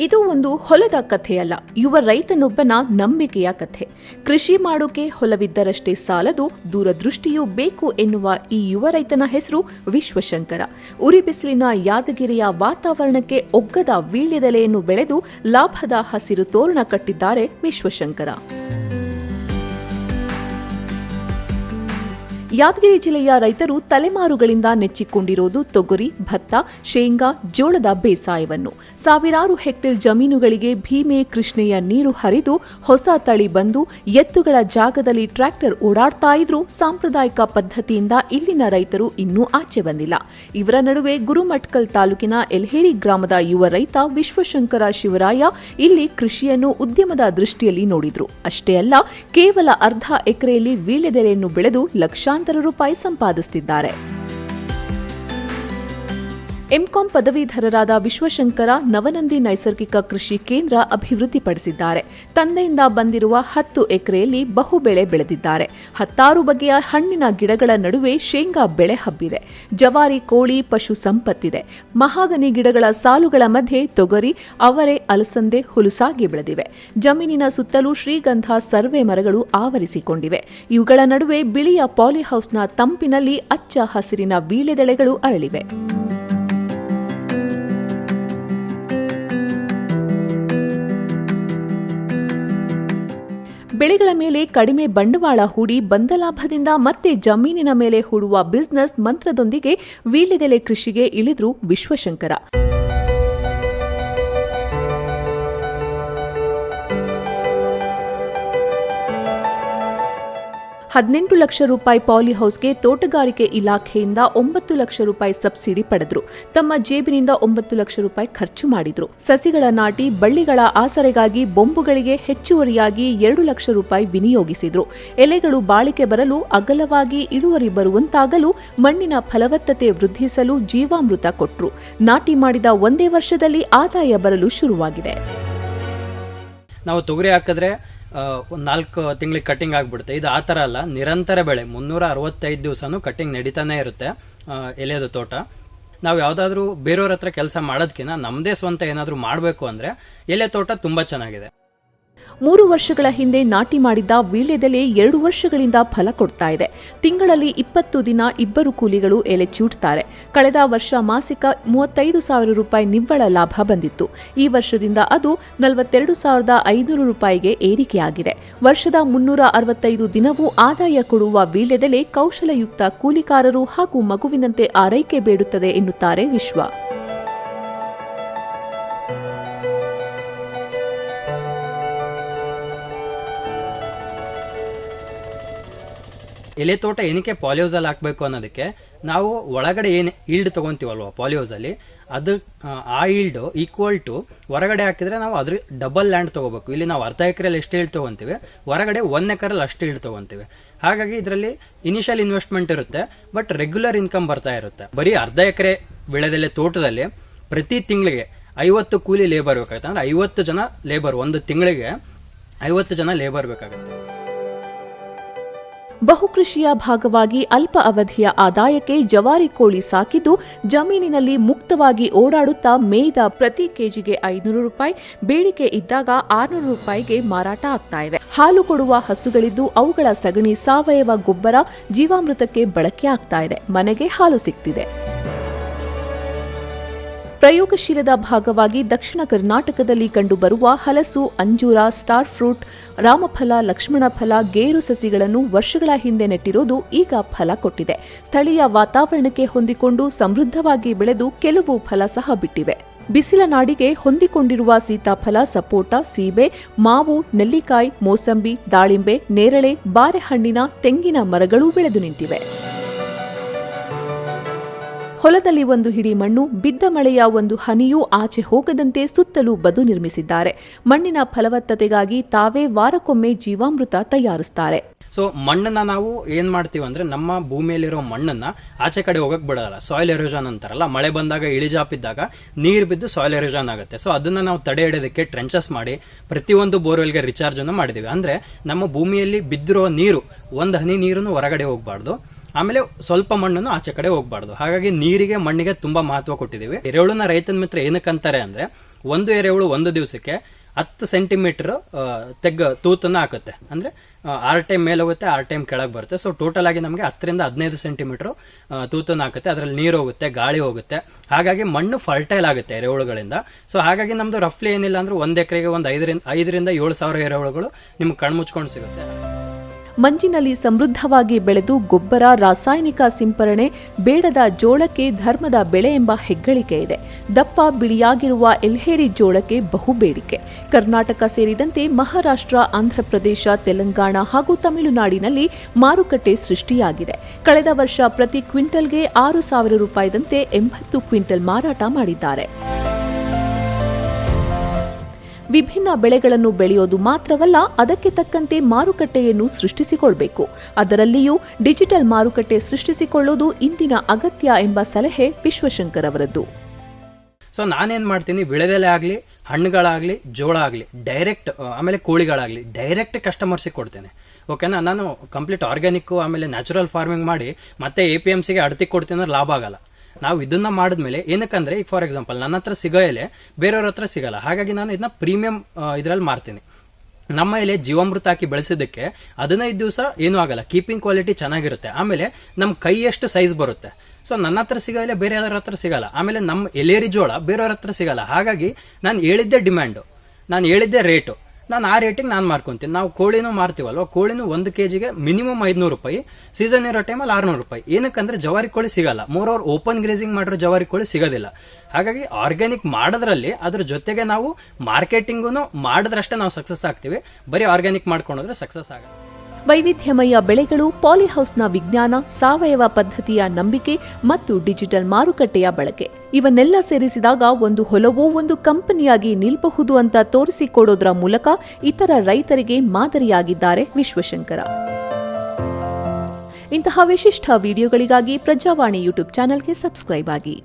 ಇದು ಒಂದು ಹೊಲದ ಕಥೆಯಲ್ಲ. ಯುವ ರೈತನೊಬ್ಬನ ನಂಬಿಕೆಯ ಕಥೆ. ಕೃಷಿ ಮಾಡೋಕೆ ಹೊಲವಿದ್ದರಷ್ಟೇ ಸಾಲದು, ದೂರದೃಷ್ಟಿಯೂ ಬೇಕು ಎನ್ನುವ ಈ ಯುವ ರೈತನ ಹೆಸರು ವಿಶ್ವಶಂಕರ. ಉರಿ ಬಿಸಿಲಿನ ಯಾದಗಿರಿಯ ವಾತಾವರಣಕ್ಕೆ ಒಗ್ಗದ ವೀಳ್ಯದೆಲೆಯನ್ನು ಬೆಳೆದು ಲಾಭದ ಹಸಿರು ತೋರಣ ಕಟ್ಟಿದ್ದಾರೆ ವಿಶ್ವಶಂಕರ. ಯಾದಗಿರಿ ಜಿಲ್ಲೆಯ ರೈತರು ತಲೆಮಾರುಗಳಿಂದ ನೆಚ್ಚಿಕೊಂಡಿರೋದು ತೊಗರಿ, ಭತ್ತ, ಶೇಂಗಾ, ಜೋಳದ ಬೇಸಾಯವನ್ನು. ಸಾವಿರಾರು ಹೆಕ್ಟೇರ್ ಜಮೀನುಗಳಿಗೆ ಭೀಮೆ ಕೃಷ್ಣೆಯ ನೀರು ಹರಿದು ಹೊಸ ತಳಿ ಬಂದು ಎತ್ತುಗಳ ಜಾಗದಲ್ಲಿ ಟ್ರ್ಯಾಕ್ಟರ್ ಓಡಾಡ್ತಾ ಇದ್ರೂ ಸಾಂಪ್ರದಾಯಿಕ ಪದ್ಧತಿಯಿಂದ ಇಲ್ಲಿನ ರೈತರು ಇನ್ನೂ ಆಚೆ ಬಂದಿಲ್ಲ. ಇವರ ನಡುವೆ ಗುರುಮಟ್ಕಲ್ ತಾಲೂಕಿನ ಎಲ್ಹೇರಿ ಗ್ರಾಮದ ಯುವ ರೈತ ವಿಶ್ವಶಂಕರ ಶಿವರಾಯ ಇಲ್ಲಿ ಕೃಷಿಯನ್ನು ಉದ್ಯಮದ ದೃಷ್ಟಿಯಲ್ಲಿ ನೋಡಿದ್ರು. ಅಷ್ಟೇ ಅಲ್ಲ, ಕೇವಲ ಅರ್ಧ ಎಕರೆಯಲ್ಲಿ ವೀಳ್ಯದೆಲೆಯನ್ನು ಬೆಳೆದು ಲಕ್ಷಾಂತರ ರೂಪಾಯಿ ಸಂಪಾದಿಸುತ್ತಿದ್ದಾರೆ ಎಂಕಾಂ ಪದವೀಧರರಾದ ವಿಶ್ವಶಂಕರ ನವನಂದಿ ನೈಸರ್ಗಿಕ ಕೃಷಿ ಕೇಂದ್ರ ಅಭಿವೃದ್ಧಿಪಡಿಸಿದ್ದಾರೆ. ತಂದೆಯಿಂದ ಬಂದಿರುವ ಹತ್ತು ಎಕರೆಯಲ್ಲಿ ಬಹುಬೆಳೆ ಬೆಳೆದಿದ್ದಾರೆ. ಹತ್ತಾರು ಬಗೆಯ ಹಣ್ಣಿನ ಗಿಡಗಳ ನಡುವೆ ಶೇಂಗಾ ಬೆಳೆ ಹಬ್ಬಿದೆ. ಜವಾರಿ, ಕೋಳಿ, ಪಶು ಸಂಪತ್ತಿದೆ. ಮಹಾಗನಿ ಗಿಡಗಳ ಸಾಲುಗಳ ಮಧ್ಯೆ ತೊಗರಿ, ಅವರೆ, ಅಲಸಂದೆ ಹುಲುಸಾಗಿ ಬೆಳೆದಿವೆ. ಜಮೀನಿನ ಸುತ್ತಲೂ ಶ್ರೀಗಂಧ ಸರ್ವೆ ಮರಗಳು ಆವರಿಸಿಕೊಂಡಿವೆ. ಇವುಗಳ ನಡುವೆ ಬಿಳಿಯ ಪಾಲಿಹೌಸ್ನ ತಂಪಿನಲ್ಲಿ ಅಚ್ಚ ಹಸಿರಿನ ವೀಳೆದೆಳೆಗಳು ಅರಳಿವೆ. ಬೆಳೆಗಳ ಮೇಲೆ ಕಡಿಮೆ ಬಂಡವಾಳ ಹೂಡಿ ಬಂದ ಲಾಭದಿಂದ ಮತ್ತೆ ಜಮೀನಿನ ಮೇಲೆ ಹೂಡುವ ಬಿಸ್ನೆಸ್ ಮಂತ್ರದೊಂದಿಗೆ ವೀಳ್ಯದೆಲೆ ಕೃಷಿಗೆ ಇಳಿದ್ರು ವಿಶ್ವಶಂಕರ. ಹದಿನೆಂಟು ಲಕ್ಷ ರೂಪಾಯಿ ಪಾಲಿಹೌಸ್ಗೆ ತೋಟಗಾರಿಕೆ ಇಲಾಖೆಯಿಂದ ಒಂಬತ್ತು ಲಕ್ಷ ರೂಪಾಯಿ ಸಬ್ಸಿಡಿ ಪಡೆದ್ರು. ತಮ್ಮ ಜೇಬಿನಿಂದ ಒಂಬತ್ತು ಲಕ್ಷ ರೂಪಾಯಿ ಖರ್ಚು ಮಾಡಿದ್ರು. ಸಸಿಗಳ ನಾಟಿ, ಬಳ್ಳಿಗಳ ಆಸರೆಗಾಗಿ ಬೊಂಬುಗಳಿಗೆ ಹೆಚ್ಚುವರಿಯಾಗಿ ಎರಡು ಲಕ್ಷ ರೂಪಾಯಿ ವಿನಿಯೋಗಿಸಿದ್ರು. ಎಲೆಗಳು ಬಾಳಿಕೆ ಬರಲು ಅಗಲವಾಗಿ ಇಳುವರಿ ಬರುವಂತಾಗಲು ಮಣ್ಣಿನ ಫಲವತ್ತತೆ ವೃದ್ಧಿಸಲು ಜೀವಾಮೃತ ಕೊಟ್ರು. ನಾಟಿ ಮಾಡಿದ ಒಂದೇ ವರ್ಷದಲ್ಲಿ ಆದಾಯ ಬರಲು ಶುರುವಾಗಿದೆ. ನಾವು ತೊಗರಿ ಹಾಕಿದ್ರೆ ಒಂದು ನಾಲ್ಕು ತಿಂಗಳಿಗೆ ಕಟಿಂಗ್ ಆಗ್ಬಿಡುತ್ತೆ. ಇದು ಆ ಥರ ಅಲ್ಲ, ನಿರಂತರ ಬೆಳೆ ಮುನ್ನೂರ ಅರವತ್ತೈದು ದಿವಸನೂ ಕಟಿಂಗ್ ನಡೀತಾನೆ ಇರುತ್ತೆ ಎಲೆಯದು ತೋಟ. ನಾವು ಯಾವುದಾದ್ರೂ ಬೇರೆಯವ್ರ ಹತ್ರ ಕೆಲಸ ಮಾಡೋದಕ್ಕಿಂತ ನಮ್ಮದೇ ಸ್ವಂತ ಏನಾದರೂ ಮಾಡಬೇಕು ಅಂದರೆ ಎಲೆ ತೋಟ ತುಂಬ ಚೆನ್ನಾಗಿದೆ. ಮೂರು ವರ್ಷಗಳ ಹಿಂದೆ ನಾಟಿ ಮಾಡಿದ್ದ ವೀಳ್ಯದೆಲೆ ಎರಡು ವರ್ಷಗಳಿಂದ ಫಲ ಕೊಡ್ತಾ ಇದೆ. ತಿಂಗಳಲ್ಲಿ ಇಪ್ಪತ್ತು ದಿನ ಇಬ್ಬರು ಕೂಲಿಗಳು ಎಲೆ ಚೂಡ್ತಾರೆ. ಕಳೆದ ವರ್ಷ ಮಾಸಿಕ ಮೂವತ್ತೈದು ಸಾವಿರ ರೂಪಾಯಿ ನಿವ್ವಳ ಲಾಭ ಬಂದಿತ್ತು. ಈ ವರ್ಷದಿಂದ ಅದು ನಲವತ್ತೆರಡು ಸಾವಿರದ ಐನೂರು ರೂಪಾಯಿಗೆ ಏರಿಕೆಯಾಗಿದೆ. ವರ್ಷದ ಮುನ್ನೂರ ಅರವತ್ತೈದು ದಿನವೂ ಆದಾಯ ಕೊಡುವ ವೀಳ್ಯದೆಲೆ ಕೌಶಲಯುಕ್ತ ಕೂಲಿಕಾರರು ಹಾಗೂ ಮಗುವಿನಂತೆ ಆರೈಕೆ ಬೇಡುತ್ತದೆ ಎನ್ನುತ್ತಾರೆ ವಿಶ್ವ. ಎಲೆ ತೋಟ ಏನಕ್ಕೆ ಪಾಲಿಯೋಸಲ್ಲಿ ಹಾಕಬೇಕು ಅನ್ನೋದಕ್ಕೆ ನಾವು ಒಳಗಡೆ ಏನು ಈಲ್ಡ್ ತೊಗೊಂತೀವಲ್ವ ಪಾಲಿಯೋಸಲ್ಲಿ ಅದು ಆ, ಈಲ್ಡು ಈಕ್ವಲ್ ಟು ಹೊರಗಡೆ ಹಾಕಿದ್ರೆ ನಾವು ಅದ್ರ ಡಬಲ್ ಲ್ಯಾಂಡ್ ತೊಗೋಬೇಕು. ಇಲ್ಲಿ ನಾವು ಅರ್ಧ ಎಕರೆಯಲ್ಲಿ ಎಷ್ಟು ಈಲ್ಡ್ ತೊಗೊಂತೀವಿ ಹೊರಗಡೆ ಒನ್ ಎಕರಲ್ಲಿ ಅಷ್ಟು ಈಲ್ಡ್ ತೊಗೊಂತೀವಿ. ಹಾಗಾಗಿ ಇದರಲ್ಲಿ ಇನಿಷಿಯಲ್ ಇನ್ವೆಸ್ಟ್ಮೆಂಟ್ ಇರುತ್ತೆ ಬಟ್ ರೆಗ್ಯುಲರ್ ಇನ್ಕಮ್ ಬರ್ತಾ ಇರುತ್ತೆ. ಬರೀ ಅರ್ಧ ಎಕರೆ ಬೆಳೆದಲ್ಲೇ ತೋಟದಲ್ಲಿ ಪ್ರತಿ ತಿಂಗಳಿಗೆ ಐವತ್ತು ಕೂಲಿ ಲೇಬರ್ ಬೇಕಾಗುತ್ತೆ. ಅಂದ್ರೆ ಐವತ್ತು ಜನ ಲೇಬರ್ ಒಂದು ತಿಂಗಳಿಗೆ ಐವತ್ತು ಜನ ಲೇಬರ್ ಬೇಕಾಗುತ್ತೆ. ಬಹುಕೃಷಿಯ ಭಾಗವಾಗಿ ಅಲ್ಪ ಅವಧಿಯ ಆದಾಯಕ್ಕೆ ಜವಾರಿ ಕೋಳಿ ಸಾಕಿದ್ದು ಜಮೀನಿನಲ್ಲಿ ಮುಕ್ತವಾಗಿ ಓಡಾಡುತ್ತಾ ಮೇಯ್ದ ಪ್ರತಿ ಕೆಜಿಗೆ ಐನೂರು ರೂಪಾಯಿ, ಬೇಡಿಕೆ ಇದ್ದಾಗ ಆರುನೂರು ರೂಪಾಯಿಗೆ ಮಾರಾಟ ಆಗ್ತಾ ಇವೆ. ಹಾಲು ಕೊಡುವ ಹಸುಗಳಿದ್ದು ಅವುಗಳ ಸಗಣಿ ಸಾವಯವ ಗೊಬ್ಬರ ಜೀವಾಮೃತಕ್ಕೆ ಬಳಕೆ ಆಗ್ತಾ ಇದೆ. ಮನೆಗೆ ಹಾಲು ಸಿಗ್ತಿದೆ. ಪ್ರಯೋಗಶೀಲದ ಭಾಗವಾಗಿ ದಕ್ಷಿಣ ಕರ್ನಾಟಕದಲ್ಲಿ ಕಂಡುಬರುವ ಹಲಸು, ಅಂಜೂರ, ಸ್ಟಾರ್ ಫ್ರೂಟ್, ರಾಮಫಲ ಲಕ್ಷ್ಮಣ ಫಲ ಗೇರು ಸಸಿಗಳನ್ನು ವರ್ಷಗಳ ಹಿಂದೆ ನೆಟ್ಟಿರೋದು ಈಗ ಫಲ ಕೊಟ್ಟಿದೆ. ಸ್ಥಳೀಯ ವಾತಾವರಣಕ್ಕೆ ಹೊಂದಿಕೊಂಡು ಸಮೃದ್ಧವಾಗಿ ಬೆಳೆದು ಕೆಲವು ಫಲ ಸಹ ಬಿಟ್ಟಿವೆ. ಬಿಸಿಲ ನಾಡಿಗೆ ಹೊಂದಿಕೊಂಡಿರುವ ಸೀತಾಫಲ, ಸಪೋಟ, ಸೀಬೆ, ಮಾವು, ನೆಲ್ಲಿಕಾಯಿ, ಮೋಸಂಬಿ, ದಾಳಿಂಬೆ, ನೇರಳೆ, ಬಾರೆಹಣ್ಣಿನ ತೆಂಗಿನ ಮರಗಳೂ ಬೆಳೆದು ನಿಂತಿವೆ. ಹೊಲದಲ್ಲಿ ಒಂದು ಹಿಡಿ ಮಣ್ಣು, ಬಿದ್ದ ಮಳೆಯ ಒಂದು ಹನಿಯೂ ಆಚೆ ಹೋಗದಂತೆ ಸುತ್ತಲೂ ಬದು ನಿರ್ಮಿಸಿದ್ದಾರೆ. ಮಣ್ಣಿನ ಫಲವತ್ತತೆಗಾಗಿ ತಾವೇ ವಾರಕ್ಕೊಮ್ಮೆ ಜೀವಾಮೃತ ತಯಾರಿಸುತ್ತಾರೆ ಸೊ ಮಣ್ಣನ್ನ ನಾವು ಏನ್ ಮಾಡ್ತೀವಿ ಅಂದ್ರೆ ನಮ್ಮ ಭೂಮಿಯಲ್ಲಿರೋ ಮಣ್ಣನ್ನ ಆಚೆ ಕಡೆ ಹೋಗಕ್ ಬಿಡಲ್ಲ. ಸಾಯಿಲ್ ಎರೋಜನ್ ಅಂತಾರಲ್ಲ, ಮಳೆ ಬಂದಾಗ ಇಳಿಜಾಪಿದ್ದಾಗ ನೀರು ಬಿದ್ದು ಸಾಯಿಲ್ ಎರೋಜನ್ ಆಗುತ್ತೆ. ಸೊ ಅದನ್ನ ನಾವು ತಡೆ ಹಿಡಿಯೋದಕ್ಕೆ ಟ್ರೆಂಚಸ್ ಮಾಡಿ ಪ್ರತಿಯೊಂದು ಬೋರ್ವೆಲ್ಗೆ ರಿಚಾರ್ಜ್ ಅನ್ನು ಮಾಡಿದೀವಿ. ಅಂದ್ರೆ ನಮ್ಮ ಭೂಮಿಯಲ್ಲಿ ಬಿದ್ದಿರೋ ನೀರು, ಒಂದು ಹನಿ ನೀರನ್ನು ಹೊರಗಡೆ ಹೋಗಬಾರ್ದು. ಆಮೇಲೆ ಸ್ವಲ್ಪ ಮಣ್ಣನ್ನು ಆಚೆ ಕಡೆ ಹೋಗ್ಬಾರ್ದು. ಹಾಗಾಗಿ ನೀರಿಗೆ, ಮಣ್ಣಿಗೆ ತುಂಬಾ ಮಹತ್ವ ಕೊಟ್ಟಿದ್ದೀವಿ. ಎರೆಹುಳುನ ರೈತನ ಮಿತ್ರ ಏನಕ್ಕಂತಾರೆ ಅಂದ್ರೆ, ಒಂದು ಎರೆಹುಳು ಒಂದು ದಿವಸಕ್ಕೆ ಹತ್ತು ಸೆಂಟಿಮೀಟರ್ ತೆಗ್ಗ ತೂತನ್ನು ಹಾಕುತ್ತೆ. ಅಂದ್ರೆ ಆರ್ ಟೈಮ್ ಮೇಲೆ ಹೋಗುತ್ತೆ, ಆರ್ ಟೈಮ್ ಕೆಳಗೆ ಬರುತ್ತೆ. ಸೊ ಟೋಟಲ್ ಆಗಿ ನಮಗೆ ಹತ್ತರಿಂದ ಹದಿನೈದು ಸೆಂಟಿಮೀಟರ್ ತೂತನ್ನು ಹಾಕುತ್ತೆ. ಅದರಲ್ಲಿ ನೀರು ಹೋಗುತ್ತೆ, ಗಾಳಿ ಹೋಗುತ್ತೆ. ಹಾಗಾಗಿ ಮಣ್ಣು ಫರ್ಟೈಲ್ ಆಗುತ್ತೆ ಎರೆಹುಳುಗಳಿಂದ. ಸೊ ಹಾಗಾಗಿ ನಮ್ದು ರಫ್ಲಿ ಏನಿಲ್ಲ ಅಂದ್ರೆ ಒಂದು ಎಕರೆಗೆ ಒಂದು ಐದರಿಂದ ಐದರಿಂದ ಏಳು ಸಾವಿರ ಎರೆಹುಳುಗಳು ನಿಮ್ಗೆ ಕಣ್ಮುಚ್ಕೊಂಡು ಸಿಗುತ್ತೆ. ಮಂಜಿನಲ್ಲಿ ಸಮೃದ್ಧವಾಗಿ ಬೆಳೆದು ಗೊಬ್ಬರ, ರಾಸಾಯನಿಕ ಸಿಂಪರಣೆ, ಬೇಡದ ಜೋಳಕ್ಕೆ ಧರ್ಮದ ಬೆಳೆ ಎಂಬ ಹೆಗ್ಗಳಿಕೆ ಇದೆ. ದಪ್ಪ ಬಿಳಿಯಾಗಿರುವ ಎಲ್ಹೇರಿ ಜೋಳಕ್ಕೆ ಬಹು ಬೇಡಿಕೆ. ಕರ್ನಾಟಕ ಸೇರಿದಂತೆ ಮಹಾರಾಷ್ಟ್ರ, ಆಂಧ್ರಪ್ರದೇಶ, ತೆಲಂಗಾಣ ಹಾಗೂ ತಮಿಳುನಾಡಿನಲ್ಲಿ ಮಾರುಕಟ್ಟೆ ಸೃಷ್ಟಿಯಾಗಿದೆ. ಕಳೆದ ವರ್ಷ ಪ್ರತಿ ಕ್ವಿಂಟಲ್ಗೆ ಆರು ಸಾವಿರ ರೂಪಾಯಿದಂತೆ ಎಂಬತ್ತು ಕ್ವಿಂಟಲ್ ಮಾರಾಟ ಮಾಡಿದ್ದಾರೆ. ವಿಭಿನ್ನ ಬೆಳೆಗಳನ್ನು ಬೆಳೆಯೋದು ಮಾತ್ರವಲ್ಲ, ಅದಕ್ಕೆ ತಕ್ಕಂತೆ ಮಾರುಕಟ್ಟೆಯನ್ನು ಸೃಷ್ಟಿಸಿಕೊಳ್ಬೇಕು. ಅದರಲ್ಲಿಯೂ ಡಿಜಿಟಲ್ ಮಾರುಕಟ್ಟೆ ಸೃಷ್ಟಿಸಿಕೊಳ್ಳುವುದು ಇಂದಿನ ಅಗತ್ಯ ಎಂಬ ಸಲಹೆ ವಿಶ್ವಶಂಕರ್ ಅವರದ್ದು. ಸೊ ನಾನೇನು ಮಾಡ್ತೀನಿ ವಿಳೆದೆಲೆ ಆಗಲಿ, ಹಣ್ಣುಗಳಾಗಲಿ ಜೋಳ ಆಗಲಿ ಡೈರೆಕ್ಟ್ ಆಮೇಲೆ ಕೋಳಿಗಳಾಗಲಿ ಡೈರೆಕ್ಟ್ ಕಸ್ಟಮರ್ಸಿಗೆ ಕೊಡ್ತೇನೆ. ಓಕೆನಾ ನಾನು ಕಂಪ್ಲೀಟ್ ಆರ್ಗ್ಯಾನಿಕ್ಕು ಆಮೇಲೆ ನ್ಯಾಚುರಲ್ ಫಾರ್ಮಿಂಗ್ ಮಾಡಿ, ಮತ್ತೆ ಎ ಪಿ ಎಂ ಸಿಗೆ ಅಡತಿ ಕೊಡ್ತೀನಿ ಅಂದ್ರೆ ಲಾಭ ಆಗಲ್ಲ. ನಾವು ಇದನ್ನ ಮಾಡಿದ್ಮೇಲೆ ಏನಕ್ಕಂದ್ರೆ, ಈಗ ಫಾರ್ ಎಕ್ಸಾಂಪಲ್ ನನ್ನ ಹತ್ರ ಸಿಗೋ ಬೇರೆಯವ್ರ ಹತ್ರ ಸಿಗಲ್ಲ. ಹಾಗಾಗಿ ನಾನು ಇದನ್ನ ಪ್ರೀಮಿಯಂ ಇದರಲ್ಲಿ ಮಾರ್ತೀನಿ. ನಮ್ಮ ಎಲೆ ಜೀವಾಮೃತ ಹಾಕಿ ಬೆಳೆಸಿದ್ದಕ್ಕೆ ಹದಿನೈದು ದಿವಸ ಏನೂ ಆಗಲ್ಲ. ಕೀಪಿಂಗ್ ಕ್ವಾಲಿಟಿ ಚೆನ್ನಾಗಿರುತ್ತೆ. ಆಮೇಲೆ ನಮ್ಮ ಕೈಯಷ್ಟು ಸೈಜ್ ಬರುತ್ತೆ. ಸೊ ನನ್ನ ಹತ್ರ ಸಿಗೋ ಎಲೆ ಬೇರೆ ಯಾರ ಹತ್ರ ಸಿಗಲ್ಲ. ಆಮೇಲೆ ನಮ್ಮ ಎಲೇರಿ ಜೋಳ ಬೇರೆಯವ್ರ ಹತ್ರ ಸಿಗಲ್ಲ. ಹಾಗಾಗಿ ನಾನು ಹೇಳಿದ್ದೆ ಡಿಮ್ಯಾಂಡು ನಾನು ಹೇಳಿದ್ದೆ ರೇಟು ನಾನು ಆ ರೇಟಿಗೆ ನಾನು ಮಾರ್ಕೊತೀನಿ. ನಾವು ಕೋಳಿನೂ ಮಾರ್ತೀವಲ್ವ? ಕೋಳಿನೂ ಒಂದು ಕೆ ಜಿಗೆ ಮಿನಿಮಮ್ ಐದುನೂರು ರೂಪಾಯಿ. ಸೀಸನ್ ಇರೋ ಟೈಮಲ್ಲಿ ಆರುನೂರು ರೂಪಾಯಿ. ಏನಕ್ಕಂದ್ರೆ ಜವಾರಿ ಕೋಳಿ ಸಿಗಲ್ಲ. ಮೋರ್ ಅವ್ರು ಓಪನ್ ಗ್ರೇಸಿಂಗ್ ಮಾಡಿರೋ ಜವಾರಿ ಕೋಳಿ ಸಿಗೋದಿಲ್ಲ. ಹಾಗಾಗಿ ಆರ್ಗ್ಯಾನಿಕ್ ಮಾಡೋದ್ರಲ್ಲಿ ಅದ್ರ ಜೊತೆಗೆ ನಾವು ಮಾರ್ಕೆಟಿಂಗೂ ಮಾಡಿದ್ರಷ್ಟೇ ನಾವು ಸಕ್ಸಸ್ ಆಗ್ತೀವಿ. ಬರೀ ಆರ್ಗ್ಯಾನಿಕ್ ಮಾಡ್ಕೊಂಡ್ರೆ ಸಕ್ಸಸ್ ಆಗಲ್ಲ. ವೈವಿಧ್ಯಮಯ ಬೆಳೆಗಳು, ಪಾಲಿಹೌಸ್ನ ವಿಜ್ಞಾನ, ಸಾವಯವ ಪದ್ಧತಿಯ ನಂಬಿಕೆ ಮತ್ತು ಡಿಜಿಟಲ್ ಮಾರುಕಟ್ಟೆಯ ಬಳಕೆ. ಇವನ್ನೆಲ್ಲ ಸೇರಿಸಿದಾಗ ಒಂದು ಹೊಲವು ಒಂದು ಕಂಪನಿಯಾಗಿ ನಿಲ್ಬಹುದು ಅಂತ ತೋರಿಸಿಕೊಡೋದ್ರ ಮೂಲಕ ಇತರ ರೈತರಿಗೆ ಮಾದರಿಯಾಗಿದ್ದಾರೆ ವಿಶ್ವಶಂಕರ. ಇಂತಹ ವಿಶಿಷ್ಟ ವಿಡಿಯೋಗಳಿಗಾಗಿ ಪ್ರಜಾವಾಣಿ ಯೂಟ್ಯೂಬ್ ಚಾನೆಲ್ಗೆ ಸಬ್ಸ್ಕ್ರೈಬ್ ಆಗಿ.